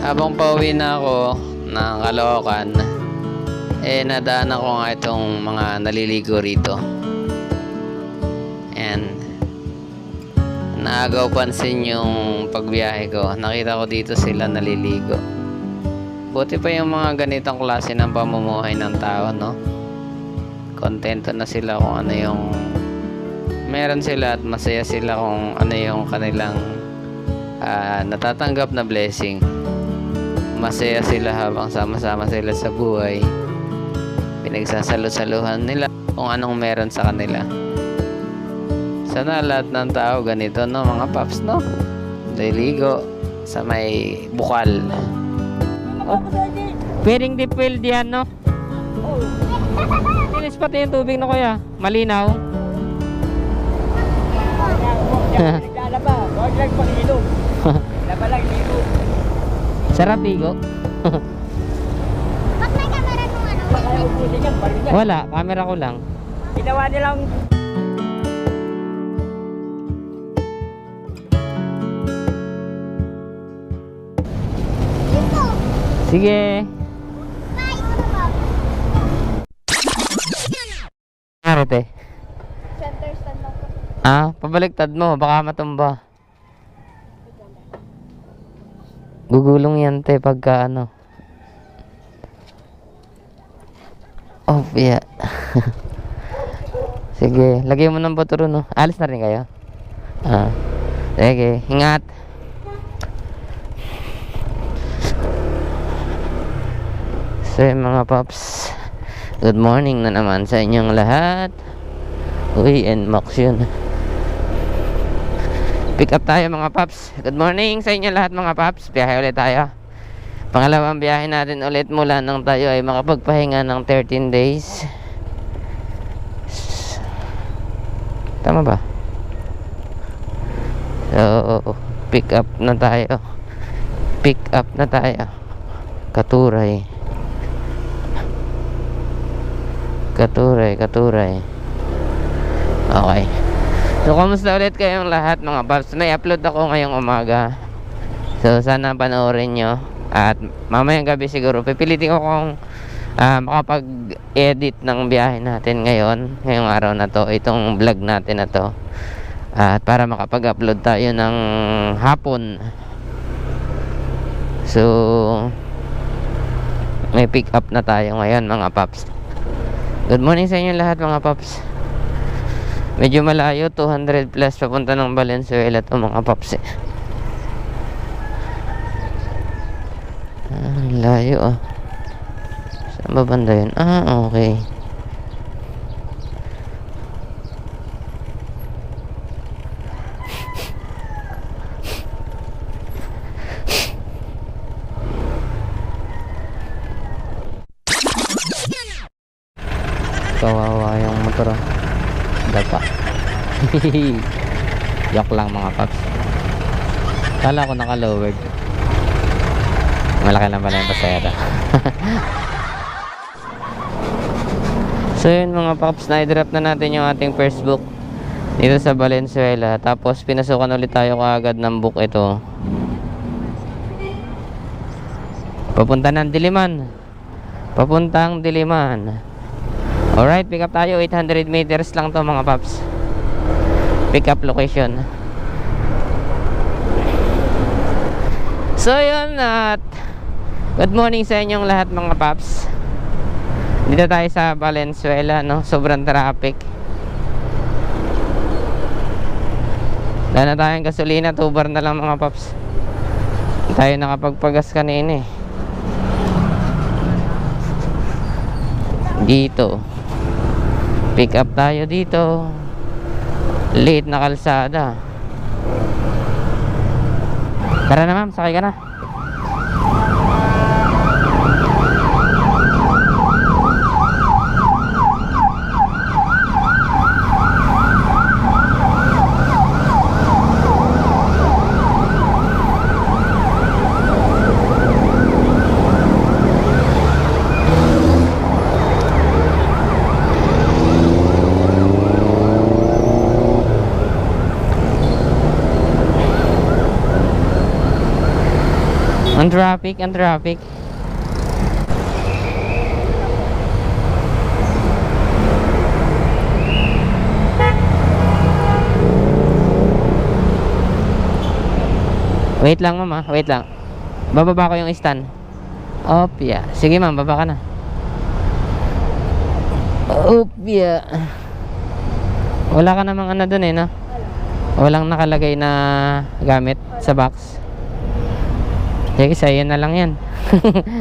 habang pauwi na ako ng Caloocan, eh nadaanan ko nga itong mga naliligo rito. And naagaw pansin yung pagbiyahe ko. Nakita ko dito sila naliligo. Buti pa yung mga ganitong klase ng pamumuhay ng tao, no? Kontento na sila kung ano yung meron sila at masaya sila kung ano yung kanilang ah, natatanggap na blessing. Masaya sila habang sama-sama sila sa buhay. Pinagsasalo-saluhan nila kung anong meron sa kanila. Sana lahat ng tao ganito, no? Mga paps, no? Liligo sa may bukal. Pwedeng deep well diyan, no? Linis pati yung tubig no kuya. Malinaw. Huwag lang pang-ilog. Laba lang, ilog. Sarap ligo. Ba't may camera nung ano? Wala, camera ko lang. Ginawa nilang. Sige. Bye. Ba? Arete. Center stand ako. Ah, pabaliktad mo, baka matumba. Gugulong yan te pagka ano. Oh, yeah. Sige, lagay mo ng botoro no. Alis na rin kayo. Ah. Sige, ingat. So mga paps, good morning na naman sa inyong lahat. Uy, NMAX yun. Pick up tayo mga paps. Good morning sa inyo lahat mga paps. Biyahe ulit tayo. Pangalawang biyahe natin ulit mula nang tayo ay makapagpahinga ng 13 days. Tama ba? So, pick up na tayo. Pick up na tayo. Katuray. Katuray, katuray. Okay. So, kamusta ulit kayong lahat mga paps? May upload ako ngayong umaga. So, sana panoorin nyo. At mamayang gabi siguro, pipilitin ko kung ah, makapag-edit ng biyahe natin ngayon. Ngayong araw na to. Itong vlog natin na to. At para makapag-upload tayo ng hapon. So, may pick up na tayo ngayon mga paps. Good morning sa inyo lahat mga paps. Medyo malayo, 200 plus papunta ng Valenzuela to mga paps eh. Ah, layo ah. Saan ba yun? Ah, okay. Kawawa yung motor ah. Dapa. Joke lang mga paps. Kala ko naka-lowered. Malaki lang pala yung pasera. so yun mga paps, na-drop na natin yung ating first book dito sa Valenzuela. Tapos pinasukan ulit tayo kaagad ng book ito. Papunta ng Diliman. Papuntang Diliman. Alright, pick up tayo. 800 meters lang to mga paps. Pick up location. So yun at good morning sa inyong lahat mga paps. Dito tayo sa Valenzuela, no? Sobrang traffic. Wala na tayong gasolina, 2 bar na lang mga paps. Tayo nakapagpagas kanina eh. Dito. Pick up tayo dito. Late na kalsada. Tara na ma'am, sakay ka na. Ang traffic, ang traffic. Wait lang mama, wait lang. Bababa ko yung stand. Opya. Sige ma'am, baba ka na. Opya. Wala ka namang ano dun eh, no? Walang nakalagay na gamit sa box. Sige, sa'yo na lang yan.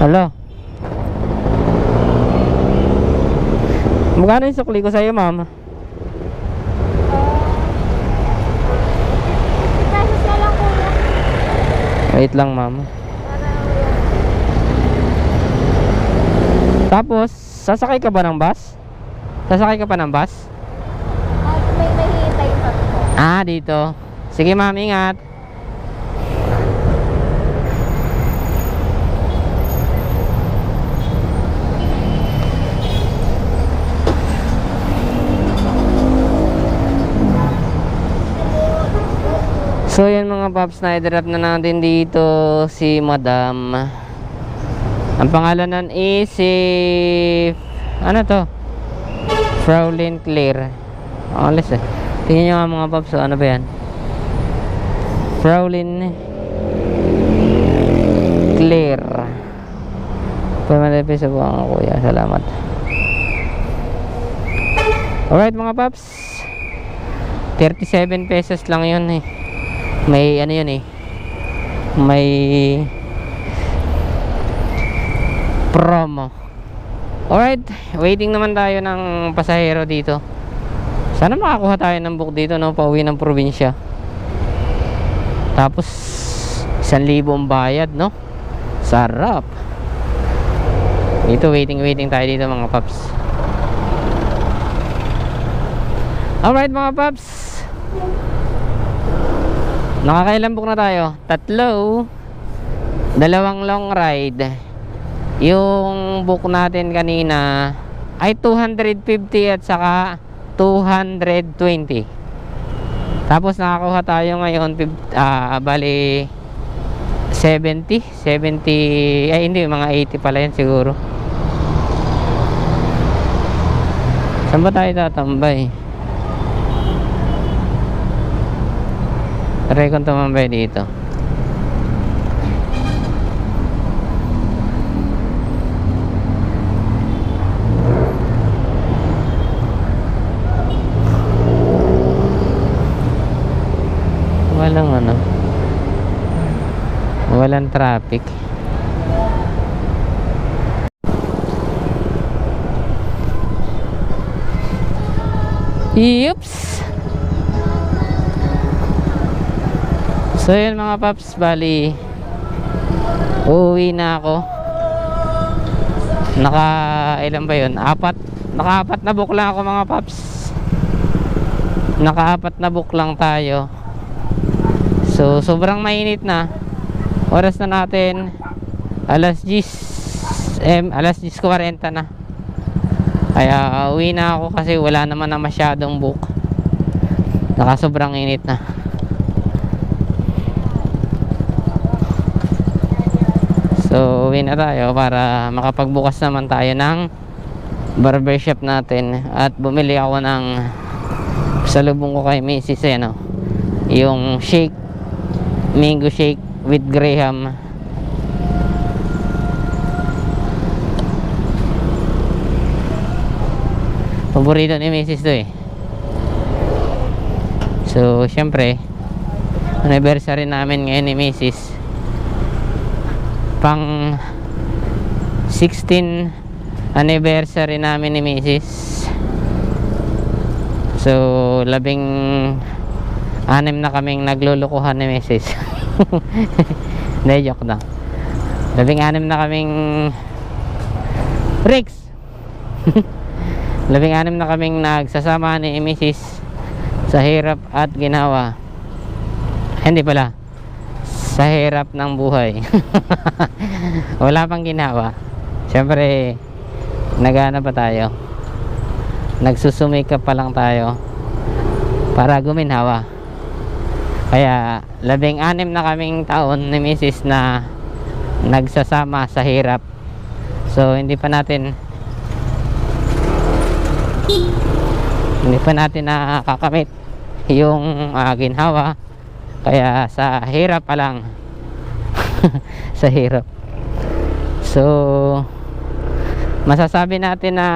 Hello? Magkano yung sukli ko sa'yo, kuya. Wait lang, mama. Tapos, sasakay ka ba ng bus? Sasakay ka pa ng bus? At may hihintayin pa po. Ah, dito. Sige, ma'am, ingat. So yan mga paps, na-drop na natin dito si Madam. Ang pangalan nun is si... Ano to? Fraulein Claire. Alis eh. Tingnan nyo nga mga paps, oh, ano ba yan? Fraulein Claire. Pamalapis sa buwang kuya. Salamat. Alright mga paps. 37 pesos lang yun eh. May ano yun eh. May promo. Alright, waiting naman tayo ng pasahero dito. Sana makakuha tayo ng book dito no, pauwi ng probinsya. Tapos 1,000 ang bayad no. Sarap. Dito waiting waiting tayo dito mga paps. Alright mga paps. Nakakailan book na tayo? Tatlo. Dalawang long ride. Yung book natin kanina ay 250 at saka 220. Tapos nakakuha tayo ngayon ah bali 70, 70 ay hindi mga 80 pala yan siguro. Saan ba tayo tatambay? Try kong tumambay dito. Walang ano. Walang traffic. Yups. So yun mga paps, bali uuwi na ako. Naka ilan ba yun? Apat. Naka-apat na book lang ako mga paps. Naka-apat na book lang tayo. So sobrang mainit na. Oras na natin alas 10 em, alas 10.40 na. Kaya uwi na ako kasi wala naman na masyadong book. Naka sobrang init na. So, uwi na tayo para makapagbukas naman tayo ng barbershop natin at bumili ako ng salubong ko kay Mrs. Eh, no? yung shake mango shake with graham paborito ni Mrs. to eh so syempre anniversary namin ngayon ni Mrs pang 16 anniversary namin ni Mrs. So, labing anim na kaming naglulukuhan ni Mrs. Hindi, joke lang. Labing anim na kaming Rex! labing anim na kaming nagsasama ni Mrs. sa hirap at ginawa. Hindi pala sa hirap ng buhay. Wala pang ginawa. Siyempre, nagana pa tayo. Nagsusumikap pa lang tayo para guminhawa. Kaya labing anim na kaming taon ni Mrs. na nagsasama sa hirap. So hindi pa natin hindi pa natin nakakamit yung ah, ginhawa. Kaya sa hirap pa lang. sa hirap. So masasabi natin na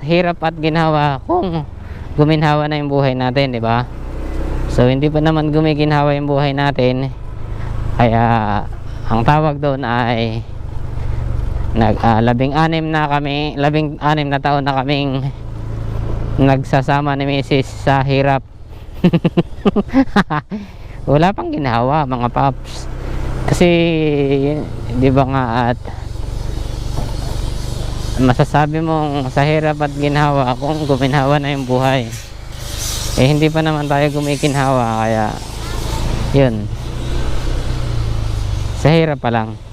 hirap at ginhawa kung guminhawa na yung buhay natin, di ba? So hindi pa naman gumiginhawa yung buhay natin. Kaya ang tawag doon ay nag ah, labing anim na kami, labing anim na taon na kaming nagsasama ni Mrs. sa hirap. Wala pang ginawa mga paps. Kasi di ba nga at masasabi mong sa hirap at ginhawa kung guminhawa na yung buhay eh hindi pa naman tayo gumikinhawa kaya yun. Sa hirap pa lang